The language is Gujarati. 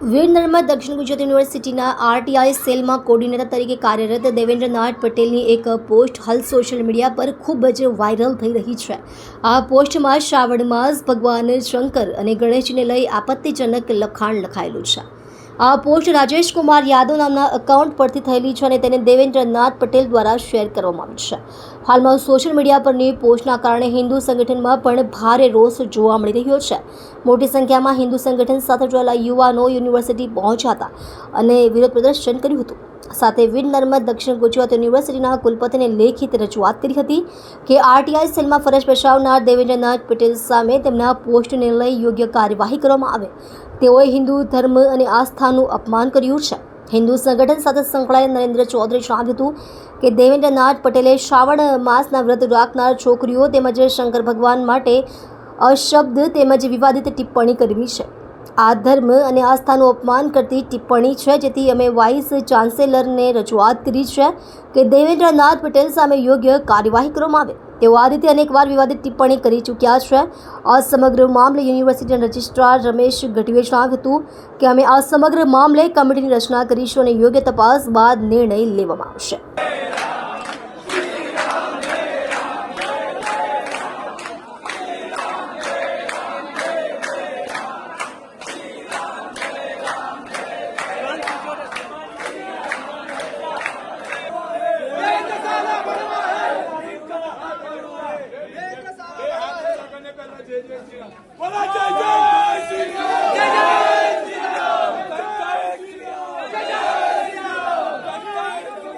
વીર દક્ષિણ ગુજરાત યુનિવર્સિટીના આરટીઆઈ સેલમાં કોર્ડિનેટર તરીકે કાર્યરત દેવેન્દ્રનાથ પટેલની એક પોસ્ટ હાલ સોશિયલ મીડિયા પર ખૂબ જ વાયરલ થઈ રહી છે. આ પોસ્ટમાં શ્રાવણ માસ ભગવાન શંકર અને ગણેશજીને લઈ આપત્તિજનક લખાણ લખાયેલું છે. આ પોસ્ટ રાજેશ કુમાર યાદવ નામના એકાઉન્ટ પરથી થયેલી છે અને તેને દેવેન્દ્રનાથ પટેલ દ્વારા શેર કરવામાં આવી છે. હાલમાં સોશિયલ મીડિયા પરની પોસ્ટના કારણે હિન્દુ સંગઠનમાં પણ ભારે રોષ જોવા મળી રહ્યો છે. મોટી સંખ્યામાં હિન્દુ સંગઠન સાથે જોડાયેલા યુવાનો યુનિવર્સિટી પહોંચ્યા હતા અને વિરોધ પ્રદર્શન કર્યું હતું. સાથે વીર નર્મદ, દક્ષિણ ગુજરાત યુનિવર્સિટીના કુલપતિને લેખિત રજૂઆત કરી હતી કે આરટીઆઈ સેલમાં ફરજ બજાવનાર દેવેન્દ્રનાથ પટેલ સામે તેમના પોસ્ટને લઈ યોગ્ય કાર્યવાહી કરવામાં આવે. તેઓએ હિન્દુ ધર્મ અને આસ્થાનું અપમાન કર્યું છે. હિન્દુ સંગઠન સાથે સંકળાયેલ નરેન્દ્ર ચૌધરી જણાવ્યું હતું કે દેવેન્દ્રનાથ પટેલે શ્રાવણ માસના વ્રત રાખનાર છોકરીઓ તેમજ શંકર ભગવાન માટે અશબ્દ તેમજ વિવાદિત ટિપ્પણી કરવી છે. આ ધર્મ અને આસ્થાનું અપમાન કરતી ટિપ્પણી છે, જેથી અમે વાઇસ ચાન્સેલરને રજૂઆત કરી છે કે દેવેન્દ્રનાથ પટેલ સામે યોગ્ય કાર્યવાહી કરવામાં આવે. તેઓ આ રીતે અનેકવાર વિવાદિત ટિપ્પણી કરી ચૂક્યા છે. આ સમગ્ર મામલે યુનિવર્સિટીના રજિસ્ટ્રાર રમેશ ગઢવીએ જણાવ્યું હતું કે અમે આ સમગ્ર મામલે કમિટીની રચના કરીશું અને યોગ્ય તપાસ બાદ નિર્ણય લેવામાં આવશે. Jay, Jay, Bora,